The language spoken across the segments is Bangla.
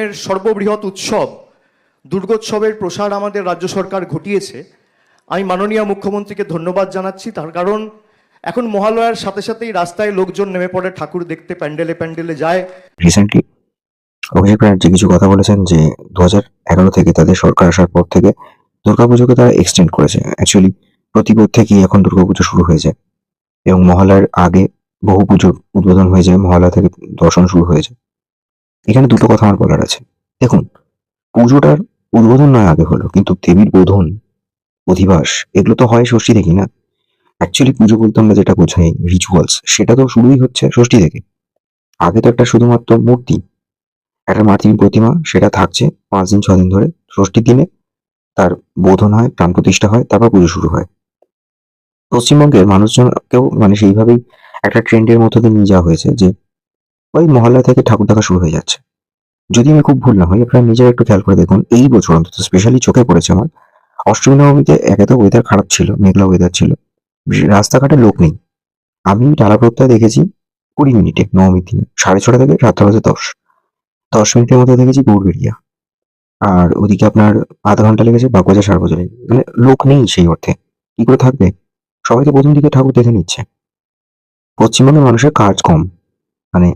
এর সর্ববৃহৎ উৎসব, দুর্গোৎসবের প্রসার আমাদের রাজ্য সরকার ঘটিয়েছে। আমি মাননীয় মুখ্যমন্ত্রীকে ধন্যবাদ জানাচ্ছি, তার কারণ এখন মহালয়ার সাথে সাথেই রাস্তায় লোকজন নেমে পড়ে, ঠাকুর দেখতে প্যান্ডেলে প্যান্ডেলে যায়। রিসেন্টলি অভিষেক ব্যানার্জি কিছু কথা বলেছেন যে দু এগারো থেকে তাদের সরকার আসার পর থেকে দুর্গাপুজোকে তারা এক্সটেন্ড করেছে। অ্যাকচুয়ালি প্রতিবোধ থেকেই এখন দুর্গাপুজো শুরু হয়ে যায়। এবং মহালয়ার আগে বহু পুজোর উদ্বোধন হয়ে যায়, মহালয়া থেকে দর্শন শুরু হয়ে যায়। এখানে দুটো কথা আমার বলার আছে। দেখুন, পুজোটার উদ্বোধন নয় আগে হলো, কিন্তু দেবীর বোধন, অধিবাস, এগুলো তো হয় ষষ্ঠী থেকে না? অ্যাকচুয়ালি পুজো বলতে আমরা যেটা বোঝাই রিচুয়ালস সেটা তো শুরুই হচ্ছে ষষ্ঠী থেকে। আগে তো একটা শুধুমাত্র মূর্তি, একটা মাতৃ প্রতিমা, সেটা থাকছে পাঁচ দিন ছদিন ধরে ষষ্ঠীর দিনে। তার বোধন হয়, প্রাণ প্রতিষ্ঠা হয়, তারপর পুজো শুরু হয়। পশ্চিমবঙ্গের মানুষজনকেও মানে সেইভাবেই একটা ট্রেন্ডের মধ্যে দিয়ে নিয়ে যাওয়া হয়েছে যে ওই মহল্লা থেকে ঠাকুর দেখা শুরু হয়ে যাচ্ছে। যদি আমি খুব ভুল না হই, আপনারা নিজেরা একটু খেয়াল করে দেখুন, এই বছর অন্তত স্পেশালি চোখে পড়েছে আমার। অষ্টমী নবমীতে একে তো ওয়েদার খারাপ ছিল, মেঘলা ওয়েদার ছিল রাস্তাঘাটে লোক নেই। আমি টালা প্রত্যয় দেখেছি কুড়ি মিনিটে, নবমীর দিনে, সাড়ে ছটা থেকে সাতটা বাজে দশ। দশ মিনিটের মধ্যে দেখেছি গৌরবেরিয়া আর ওদিকে আপনার আধা ঘণ্টা লেগেছে বাগবাজার সারবাজারে মানে লোক নেই সেই অর্থে। কি করে থাকবে? সবাই তো প্রথম দিকে ঠাকুর দেখে নিচ্ছে। পশ্চিমবঙ্গের মানুষের কাজ কম। মানে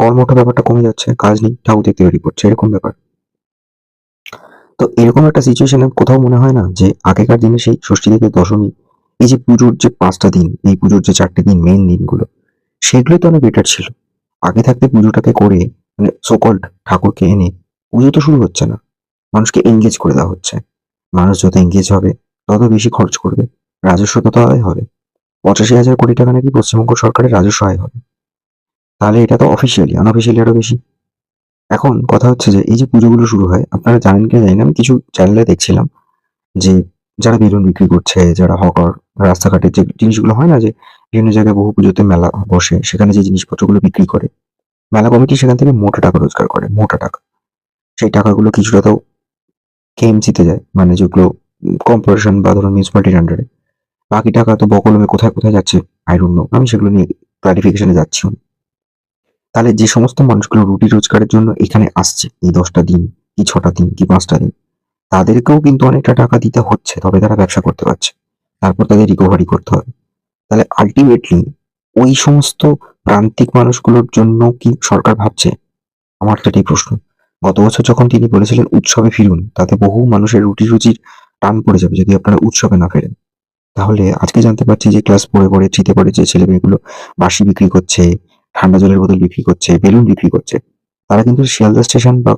কর্মটা ব্যাপারটা কমে যাচ্ছে, কাজ নেই ঠাকুর বেরিয়ে পড়ছে এরকম ব্যাপার। তো এরকম একটা সিচুয়েশনে কোথাও মনে হয় না যে আগেকার দিনে সেই ষষ্ঠী থেকে দশমী, এই যে পুজোর যে পাঁচটা দিন, এই পুজোর যে চারটে দিন মেন দিনগুলো, সেগুলোই তো অনেক বেটার ছিল। আগে থাকতে পুজোটাকে করে মানে সোকল্ড ঠাকুরকে এনে, পুজো তো শুরু হচ্ছে না। মানুষকে এঙ্গেজ করে দেওয়া হচ্ছে। মানুষ যত এঙ্গেজ হবে, তত বেশি খরচ করবে। রাজস্ব তত আয় হবে। পঁচাশি হাজার কোটি টাকা নাকি পশ্চিমবঙ্গ সরকারের রাজস্ব আয় হবে। তাহলে এটা তো অফিসিয়ালি আনঅফিসিয়ালি আরও বেশি। এখন কথা হচ্ছে যে, এই যে পুজোগুলো শুরু হয়, আপনারা জানেন কি জানি না, আমি কিছু চ্যানেলে দেখছিলাম যে, যারা বেলুন বিক্রি করছে, যারা হকার, রাস্তাঘাটে যে জিনিসগুলো হয় না যে, বিভিন্ন জায়গায় বহু পুজোতে মেলা বসে, সেখানে যে জিনিসপত্রগুলো বিক্রি করে, মেলা কমিটি সেখান থেকে মোটা টাকা রোজগার করে, মোটা টাকা। সেই টাকাগুলো কিছুটা তো কেএমসিতে যায় মানে যেগুলো কর্পোরেশন বা ধরুন মিউনিসিপ্যালিটির আন্ডারে বাকি টাকা তো বকলমে কোথায় কোথায় যাচ্ছে? আই আমি সেগুলো নিয়ে ক্লারিফিকেশনে যাচ্ছি। তাহলে যে সমস্ত মানুষগুলো রুটি রোজগারের জন্য এখানে আসছে, এই দশটা দিন কি ছটা দিন কি পাঁচটা দিন, তাদেরকেও কিন্তু অনেকটা টাকা দিতে হচ্ছে, তবে তারা ব্যবসা করতে পারছে। তারপর তাদের রিকভারি করতে হবে। তাহলে আলটিমেটলি ওই সমস্ত প্রান্তিক মানুষগুলোর জন্য কি সরকার ভাবছে? আমার তো এটাই প্রশ্ন। গত বছর যখন তিনি বলেছিলেন উৎসবে ফিরুন, তাতে বহু মানুষের রুটি রুচির টান পড়ে যাবে যদি আপনারা উৎসবে না ফেরেন। তাহলে আজকে জানতে পারছি যে ক্লাস পড়ে পড়ে থ্রিতে পড়ে যে ছেলে মেয়েগুলো বাসি বিক্রি করছে ঠান্ডা জলের বোতল বিক্রি করছে বেলুন বিক্রি করছে। তারা কিন্তু শিয়ালদা স্টেশন বা